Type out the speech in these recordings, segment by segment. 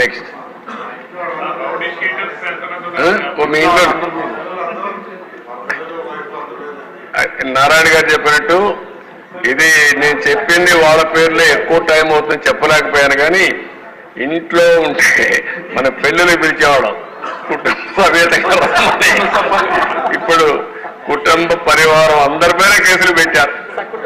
Next మీ ఇంట్లో నారాయణ గారు చెప్పినట్టు ఇది నేను చెప్పింది వాళ్ళ పేర్లే ఎక్కువ టైం అవుతుంది చెప్పలేకపోయాను కానీ ఇంట్లో ఉంటే మన పెళ్ళిళ్ళు పిలిచేవాళ్ళం. కుటుంబ సమేతంగా. ఇప్పుడు కుటుంబ పరివారం అందరి మీద కేసులు పెట్టారు.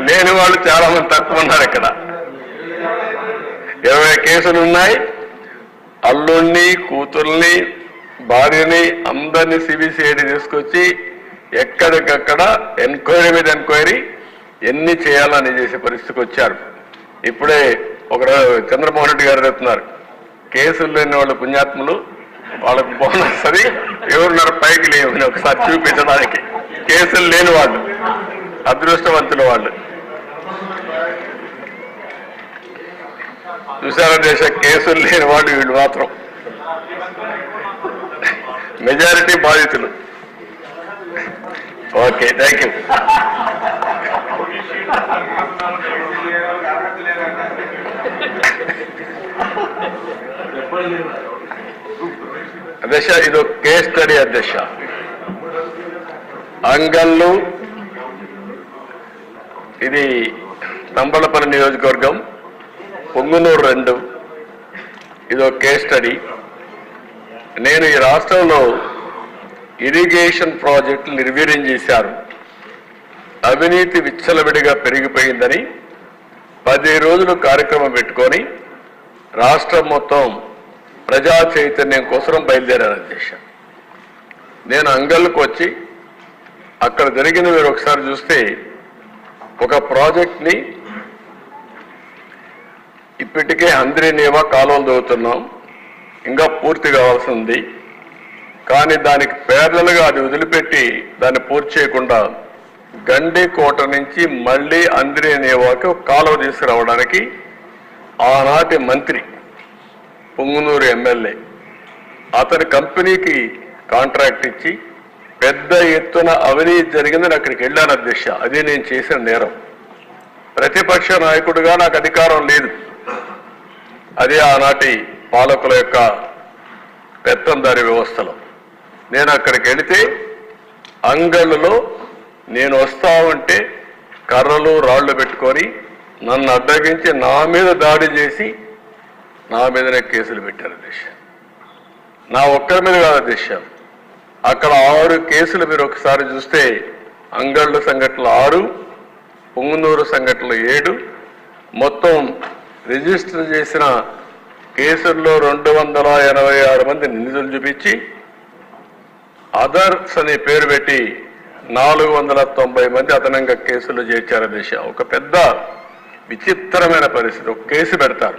లేని వాళ్ళు చాలా మంది తక్కువ ఉన్నారు ఇక్కడ. ఇరవై కేసులు ఉన్నాయి. అల్లుణ్ణి కూతుర్ని భార్యని అందరినీ సిబిసిఐడి తీసుకొచ్చి ఎక్కడికక్కడ ఎంక్వైరీ మీద ఎంక్వైరీ ఎన్ని చేయాలని చేసే పరిస్థితికి వచ్చారు. ఇప్పుడే ఒక చంద్రమోహన్ రెడ్డి గారు చెప్తున్నారు. కేసులు లేని వాళ్ళు పుణ్యాత్ములు వాళ్ళకు బోనస్ అది ఎవరున్నారు? పైకి లేవని ఒకసారి చూపించడానికి. కేసులు లేని వాళ్ళు. అదృష్టవంతుల వాళ్ళు. చూసారా దేశ కేసులు లేని వాళ్ళు వీళ్ళు మాత్రం. మెజారిటీ బాధితులు. Okay thank you. అధ్యక్ష ఇది కేస్ స్టడీ అధ్యక్ష. అంగళ్ళు ఇది తంబళపల్లి నియోజకవర్గం పొంగునూరు రెండు. ఇది ఒక కేస్ స్టడీ నేను ఈ రాష్ట్రంలో ఇరిగేషన్ ప్రాజెక్టులు నిర్వీర్యం చేశారు. అవినీతి విచ్చలవిడిగా పెరిగిపోయిందని పది రోజులు కార్యక్రమం పెట్టుకొని రాష్ట్రం మొత్తం ప్రజా చైతన్యం కోసం బయలుదేరాను అధ్యక్ష. నేను అంగళ్ళకు వచ్చి అక్కడ జరిగిన మీరు ఒకసారి చూస్తే ఒక ప్రాజెక్ట్ని ఇప్పటికే అంద్రినేవా కాలువలు దవ్వుతున్నాం ఇంకా పూర్తి కావాల్సింది కానీ దానికి పేర్లలుగా అది వదిలిపెట్టి దాన్ని పూర్తి చేయకుండా గండి కోట నుంచి మళ్ళీ అంద్రినేవాకి ఒక కాలువ తీసుకురావడానికి ఆనాటి మంత్రి పొంగునూరు ఎమ్మెల్యే అతని కంపెనీకి కాంట్రాక్ట్ ఇచ్చి పెద్ద ఎత్తున అవినీతి జరిగిందని అక్కడికి వెళ్ళాను అధ్యక్ష. అదే నేను చేసిన నేరం. ప్రతిపక్ష నాయకుడిగా నాకు అధికారం లేదు. అదే ఆనాటి పాలకుల యొక్క పెత్తందారి వ్యవస్థలో. నేను అక్కడికి వెళితే అంగళ్ళలో నేను వస్తా ఉంటే కర్రలు రాళ్ళు పెట్టుకొని నన్ను అడ్డగించి నా మీద దాడి చేసి నా మీదనే కేసులు పెట్టారు అధ్యక్ష. నా ఒక్కరి మీద కాదు అధ్యక్ష. అక్కడ ఆరు కేసులు మీరు ఒకసారి చూస్తే అంగళ్ళు సంఘటనలు ఆరు పొంగునూరు సంఘటనలు ఏడు. మొత్తం రిజిస్టర్ చేసిన కేసుల్లో రెండు వందల ఎనభై ఆరు మంది నిందితులు చూపించి అదర్స్ అనే పేరు పెట్టి నాలుగు వందల తొంభై మంది అదనంగా కేసులు చేర్చారు దిశ. ఒక పెద్ద విచిత్రమైన పరిస్థితి. ఒక కేసు పెడతారు.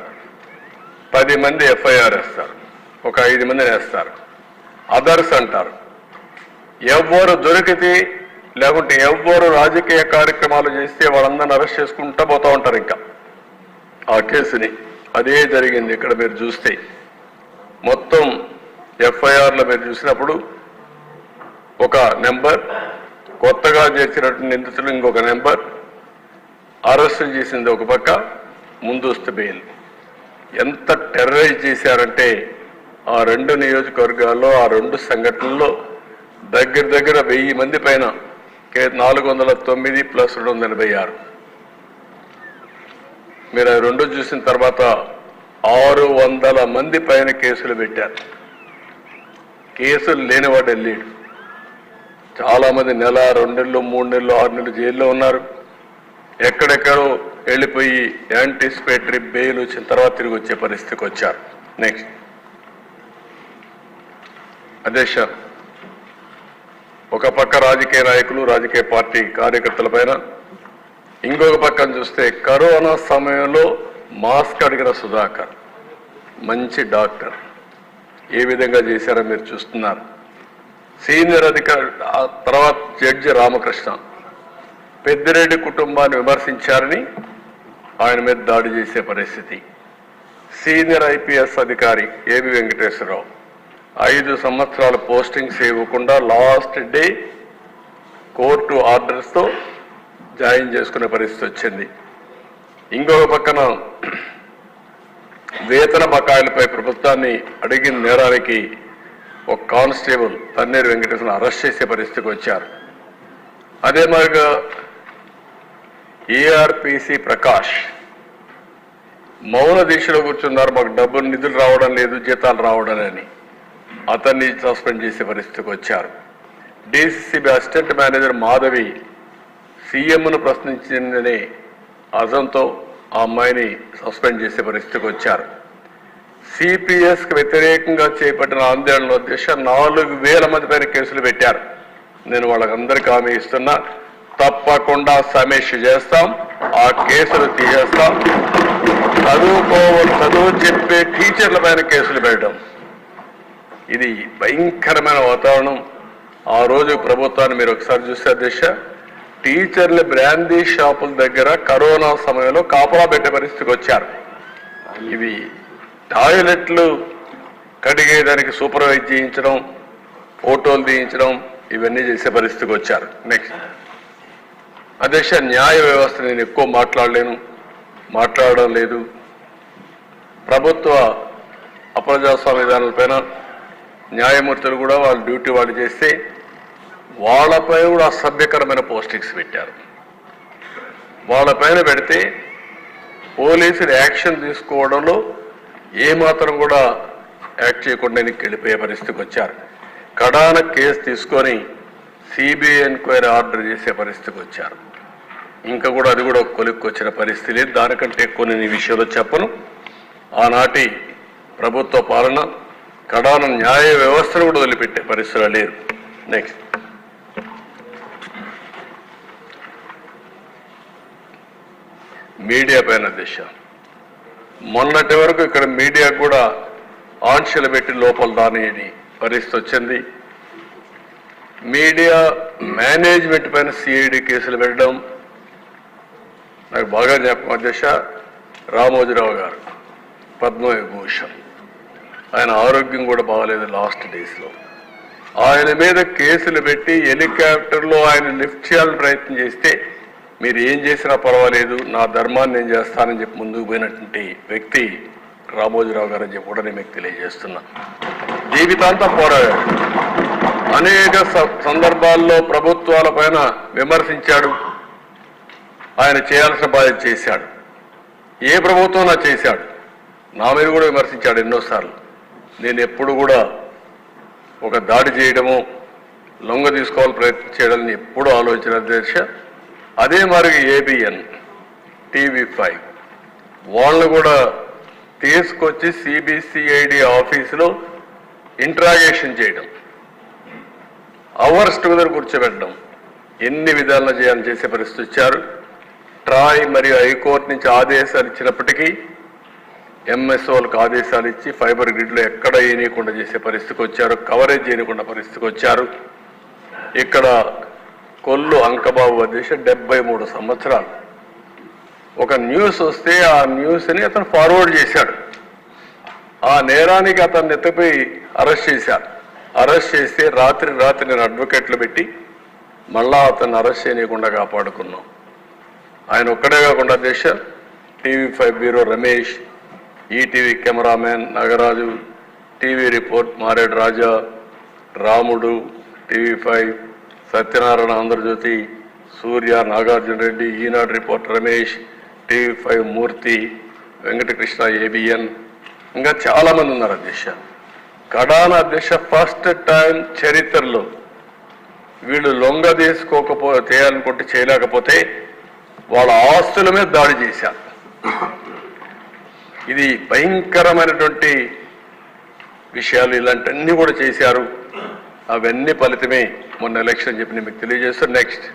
పది మంది ఎఫ్ఐఆర్ వేస్తారు. ఒక ఐదు మందిని వేస్తారు. అదర్స్ అంటారు. ఎవ్వరు దొరికితే లేకుంటే ఎవ్వరు రాజకీయ కార్యక్రమాలు చేస్తే వాళ్ళందరిని అరెస్ట్ చేసుకుంటా పోతూ ఉంటారు ఇంకా. ఆ కేసుని అదే జరిగింది ఇక్కడ మీరు చూస్తే. మొత్తం ఎఫ్ఐఆర్లో మీరు చూసినప్పుడు ఒక నెంబర్ కొత్తగా చేసినట్టు నిందితులు ఇంకొక నెంబర్ అరెస్ట్ చేసింది ఒక పక్క ముందస్తు బెయిల్. ఎంత టెర్రరైజ్ చేశారంటే ఆ రెండు నియోజకవర్గాల్లో ఆ రెండు సంఘటనల్లో దగ్గర దగ్గర వెయ్యి మంది పైన కే- నాలుగు వందల తొమ్మిది ప్లస్ రెండు వందల ఎనభై ఆరు. మీరు అవి రెండు చూసిన తర్వాత ఆరు వందల మంది పైన కేసులు పెట్టారు. కేసులు లేనివాడు వెళ్ళాడు. చాలా మంది నెల రెండు నెలలు మూడు నెలలు ఆరు నెలలు జైల్లో ఉన్నారు. ఎక్కడెక్కడో వెళ్ళిపోయి యాంటిసిపేటరీ బెయిల్ వచ్చిన తర్వాత తిరిగి వచ్చే పరిస్థితికి వచ్చారు. నెక్స్ట్ అదే సార్ ఒక పక్క రాజకీయ నాయకులు రాజకీయ పార్టీ కార్యకర్తల పైన ఇంకొక పక్కన చూస్తే కరోనా సమయంలో మాస్క్ అడిగిన సుధాకర్ మంచి డాక్టర్. ఏ విధంగా చేశారో మీరు చూస్తున్నారు. సీనియర్ అధికారి తర్వాత జడ్జి రామకృష్ణ పెద్దిరెడ్డి కుటుంబాన్ని విమర్శించారని ఆయన మీద దాడి చేసే పరిస్థితి. సీనియర్ ఐపీఎస్ అధికారి ఏవి వెంకటేశ్వరరావు ఐదు సంవత్సరాల పోస్టింగ్స్ ఇవ్వకుండా లాస్ట్ డే కోర్టు ఆర్డర్స్తో జాయిన్ చేసుకునే పరిస్థితి వచ్చింది. ఇంకొక పక్కన వేతన బకాయిలపై ప్రభుత్వాన్ని అడిగిన నేరానికి ఒక కానిస్టేబుల్ తన్నీరు వెంకటేశ్వర అరెస్ట్ చేసే పరిస్థితికి వచ్చారు. అదే మాదిరిగా ఏఆర్పిసి ప్రకాష్ మౌన దీక్షలో కూర్చున్నారు మాకు డబ్బులు నిధులు రావడం లేదు జీతాలు రావడం అని అతన్ని సస్పెండ్ చేసే పరిస్థితికి వచ్చారు. డిసిసిబి అసిస్టెంట్ మేనేజర్ మాధవి సీఎంను ప్రశ్నించిందనే అజంతో ఆ అమ్మాయిని సస్పెండ్ చేసే పరిస్థితికి వచ్చారు. సిపిఎస్కి వ్యతిరేకంగా చేపట్టిన ఆందోళనలో దిశ నాలుగు వేల మంది పైన కేసులు పెట్టారు. నేను వాళ్ళకందరికీ హామీ ఇస్తున్నా తప్పకుండా సమీక్ష చేస్తాం ఆ కేసులు తీసేస్తాం. చదువుకో చదువు చెప్పే టీచర్ల పైన కేసులు పెట్టడం. ఇది భయంకరమైన వాతావరణం. ఆ రోజు ప్రభుత్వాన్ని మీరు ఒకసారి చూస్తే దిశ టీచర్లు బ్రాందీ షాపుల దగ్గర కరోనా సమయంలో కాపలా పెట్టే పరిస్థితికి వచ్చారు. ఇవి టాయిలెట్లు కడిగేదానికి సూపర్వైజ్ చేయించడం ఫోటోలు తీయించడం ఇవన్నీ చేసే పరిస్థితికి వచ్చారు. నెక్స్ట్ అధ్యక్ష న్యాయ వ్యవస్థ నేను ఎక్కువ మాట్లాడలేను మాట్లాడడం లేదు. ప్రభుత్వ అప్రజాస్వామ్య విధానాలపైన న్యాయమూర్తులు కూడా వాళ్ళ డ్యూటీ వాళ్ళు చేస్తే వాళ్ళపై కూడా అసభ్యకరమైన పోస్టింగ్స్ పెట్టారు. వాళ్ళపైన పెడితే పోలీసులు యాక్షన్ తీసుకోవడంలో ఏమాత్రం కూడా యాక్ట్ చేయకుండా వెనక్కి వెళ్ళిపోయే పరిస్థితికి వచ్చారు. కడాన కేసు తీసుకొని సిబిఐ ఎంక్వైరీ ఆర్డర్ చేసే పరిస్థితికి వచ్చారు. ఇంకా కూడా అది కూడా కొలిక్కి వచ్చిన పరిస్థితి లేదు. దానికంటే ఎక్కువ నేను ఈ విషయంలో చెప్పను. ఆనాటి ప్రభుత్వ పాలన కడాన న్యాయ వ్యవస్థను కూడా వదిలిపెట్టే పరిస్థితులు లేరు నెక్స్ట్ మీడియా పైన దిశ. మొన్నటి వరకు ఇక్కడ మీడియా కూడా ఆంక్షలు పెట్టి లోపల రానియని పరిస్థితి వచ్చింది. మీడియా మేనేజ్మెంట్ పైన సిఐడి కేసులు పెట్టడం నాకు బాగా జ్ఞాపకం అధ్యక్ష రామోజీరావు గారు పద్మవిభూషణ్. ఆయన ఆరోగ్యం కూడా బాగలేదు లాస్ట్ డేస్లో. ఆయన మీద కేసులు పెట్టి హెలికాప్టర్లో ఆయన లిఫ్ట్ చేయాలని ప్రయత్నం చేస్తే మీరు ఏం చేసినా పర్వాలేదు నా ధర్మాన్ని నేను చేస్తానని చెప్పి ముందుకు పోయినటువంటి వ్యక్తి రామోజీరావు గారు అని చెప్పి కూడా నేను మీకు తెలియజేస్తున్నా. జీవితాంతం పోరాడాడు. అనేక స- సందర్భాల్లో ప్రభుత్వాల పైన విమర్శించాడు. ఆయన చేయాల్సిన బాధ్యత చేశాడు. ఏ ప్రభుత్వం నా చేశాడు. నా మీద కూడా విమర్శించాడు ఎన్నోసార్లు. నేను ఎప్పుడు కూడా ఒక దాడి చేయడము లొంగ తీసుకోవాలని ప్రయత్నం చేయడాన్ని ఎప్పుడూ ఆలోచన అధ్యక్ష. అదే మరి ఏబిఎన్ టీవీ ఫైవ్ వాళ్ళు కూడా తీసుకొచ్చి సిబిసిఐడి ఆఫీసులో ఇంట్రాగేషన్ చేయడం అవర్స్ టుగెదర్ కూర్చోబెట్టడం ఎన్ని విధాలుగా చేయాలని చేసే పరిస్థితి వచ్చారు. ట్రాయ్ మరియు హైకోర్టు నుంచి ఆదేశాలు ఇచ్చినప్పటికీ ఎంఎస్ఓలకు ఆదేశాలు ఇచ్చి ఫైబర్ గ్రిడ్లో ఎక్కడ వేయనీయకుండా చేసే పరిస్థితికి వచ్చారు కవరేజ్ చేయకుండా పరిస్థితికి వచ్చారు. ఇక్కడ కొల్లు అంకబాబు అధ్యక్ష డెబ్బై మూడు సంవత్సరాలు. ఒక న్యూస్ వస్తే ఆ న్యూస్ని అతను ఫార్వర్డ్ చేశాడు. ఆ నేరానికి అతన్ని ఎత్తిపోయి అరెస్ట్ చేశారు అరెస్ట్ చేస్తే రాత్రి రాత్రి నేను అడ్వకేట్లు పెట్టి మళ్ళా అతన్ని అరెస్ట్ చేయకుండా కాపాడుకున్నాం. ఆయన ఒక్కడే కాకుండా దేశ TV five bureau Ramesh ETV cameraman Nagaraju TV report Maredu Raja Ramudu TV five Satyanarayana Andhra Jyothy Surya Nagarjuna Reddy Eenadu report Ramesh TV five Murthy Venkatakrishna ABN. ఇంకా చాలామంది ఉన్నారు అధ్యక్ష. కడాన అధ్యక్ష ఫస్ట్ టైం చరిత్రలో వీళ్ళు లొంగ తీసుకోకపో చేయాలనుకుంటే చేయలేకపోతే వాళ్ళ ఆస్తుల మీద దాడి చేశారు. ఇది భయంకరమైనటువంటి విషయాలు ఇలాంటివన్నీ కూడా చేశారు. అవన్నీ ఫలితమే మొన్న ఎలక్షన్ చెప్పి నేను మీకు తెలియజేస్తాను నెక్స్ట్